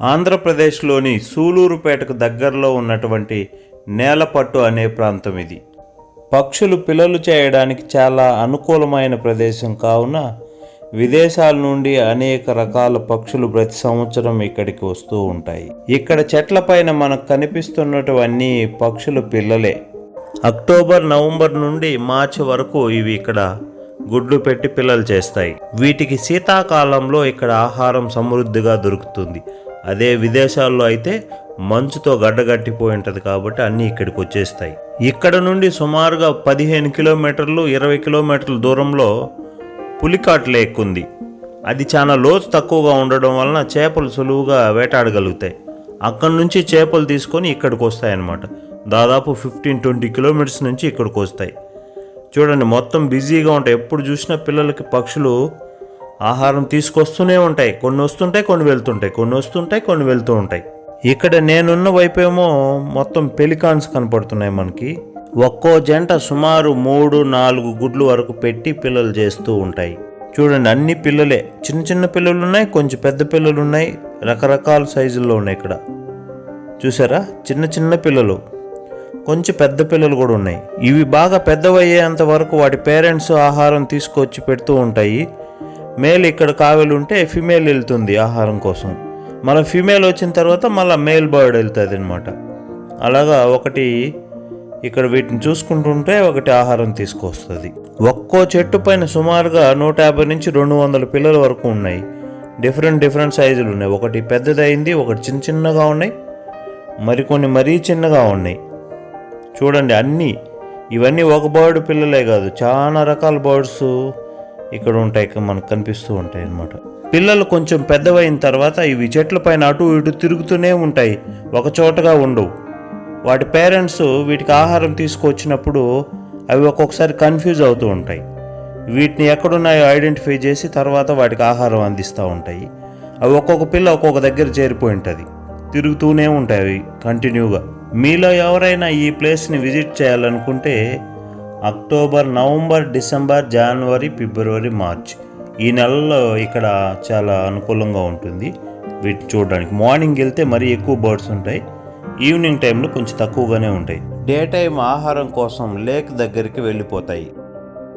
ఆంధ్రప్రదేశ్లోని సూలూరుపేటకు దగ్గరలో ఉన్నటువంటి నేలపట్టు అనే ప్రాంతం ఇది. పక్షులు పిల్లలు చేయడానికి చాలా అనుకూలమైన ప్రదేశం కావున విదేశాల నుండి అనేక రకాల పక్షులు ప్రతి సంవత్సరం ఇక్కడికి వస్తూ ఉంటాయి. ఇక్కడ చెట్లపైన మనకు కనిపిస్తున్నటువన్నీ పక్షుల పిల్లలే. అక్టోబర్ నవంబర్ నుండి మార్చి వరకు ఇవి ఇక్కడ గుడ్లు పెట్టి పిల్లలు చేస్తాయి. వీటికి శీతాకాలంలో ఇక్కడ ఆహారం సమృద్ధిగా దొరుకుతుంది. అదే విదేశాల్లో అయితే మంచుతో గడ్డగట్టిపోయి ఉంటుంది కాబట్టి అన్నీ ఇక్కడికి వచ్చేస్తాయి. ఇక్కడ నుండి సుమారుగా పదిహేను కిలోమీటర్లు ఇరవై కిలోమీటర్ల దూరంలో పులికాట్ లేక్ ఉంది. అది చాలా లోతు తక్కువగా ఉండడం వలన చేపలు సులువుగా వేటాడగలుగుతాయి. అక్కడి నుంచి చేపలు తీసుకొని ఇక్కడికి వస్తాయన్నమాట. దాదాపు ఫిఫ్టీన్ ట్వంటీ కిలోమీటర్స్ నుంచి ఇక్కడికి వస్తాయి. చూడండి మొత్తం బిజీగా ఉంటాయి. ఎప్పుడు చూసినా పిల్లలకి పక్షులు ఆహారం తీసుకొస్తూనే ఉంటాయి. కొన్ని వస్తుంటాయి కొన్ని వెళ్తుంటాయి. కొన్ని వస్తుంటాయి కొన్ని వెళ్తూ ఉంటాయి. ఇక్కడ నేనున్న వైపేమో మొత్తం పెలికాన్స్ కనపడుతున్నాయి మనకి. ఒక్కో జంట సుమారు మూడు నాలుగు గుడ్లు వరకు పెట్టి పిల్లలు చేస్తూ ఉంటాయి. చూడండి అన్ని పిల్లలే. చిన్న చిన్న పిల్లలు ఉన్నాయి కొంచెం పెద్ద పిల్లలు ఉన్నాయి రకరకాల సైజుల్లో ఉన్నాయి ఇక్కడ. చూసారా? చిన్న చిన్న పిల్లలు. కొంచెం పెద్ద పిల్లలు కూడా ఉన్నాయి. ఇవి బాగా పెద్దవయ్యేంత వరకు వాటి పేరెంట్స్ ఆహారం తీసుకొచ్చి పెడుతూ ఉంటాయి. మేల్ ఇక్కడ కావలి ఉంటే ఫిమేల్ వెళ్తుంది ఆహారం కోసం. మళ్ళీ ఫిమేల్ వచ్చిన తర్వాత మళ్ళీ మేల్ బర్డ్ వెళ్తుంది అనమాట అలాగా ఒకటి ఇక్కడ వీటిని చూసుకుంటుంటే ఒకటి ఆహారం తీసుకొస్తుంది. ఒక్కో చెట్టు పైన సుమారుగా నూట యాభై నుంచి రెండు వందల పిల్లల వరకు ఉన్నాయి. డిఫరెంట్ డిఫరెంట్ సైజులు ఉన్నాయి. ఒకటి పెద్దదైంది ఒకటి చిన్న చిన్నగా ఉన్నాయి. మరికొన్ని మరీ చిన్నగా ఉన్నాయి. చూడండి అన్నీ. ఇవన్నీ ఒక బర్డ్ పిల్లలే కాదు చాలా రకాల బర్డ్స్ ఇక్కడ ఉంటాయి ఇక్కడ మనకు కనిపిస్తూ ఉంటాయి అన్నమాట. పిల్లలు కొంచెం పెద్దవైన తర్వాత ఇవి చెట్ల పైన అటు ఇటు తిరుగుతూనే ఉంటాయి ఒక చోటగా ఉండవు. వాటి పేరెంట్స్ వీటికి ఆహారం తీసుకొచ్చినప్పుడు అవి ఒక్కొక్కసారి కన్ఫ్యూజ్ అవుతూ ఉంటాయి. వీటిని ఎక్కడున్నాయో ఐడెంటిఫై చేసి తర్వాత వాటికి ఆహారం అందిస్తూ ఉంటాయి. అవి ఒక్కొక్క పిల్ల ఒక్కొక్క దగ్గర చేరిపోయి ఉంటుంది. తిరుగుతూనే ఉంటాయి అవి కంటిన్యూగా. మీలో ఎవరైనా ఈ ప్లేస్ని విజిట్ చేయాలనుకుంటే అక్టోబర్ నవంబర్ డిసెంబర్ జనవరి ఫిబ్రవరి మార్చ్. ఈ నెలలో ఇక్కడ చాలా అనుకూలంగా ఉంటుంది వీటిని చూడడానికి. మార్నింగ్ వెళ్తే మరీ ఎక్కువ బర్డ్స్ ఉంటాయి. ఈవినింగ్ టైంలో కొంచెం తక్కువగానే ఉంటాయి. డే టైం ఆహారం కోసం లేక్ దగ్గరికి వెళ్ళిపోతాయి.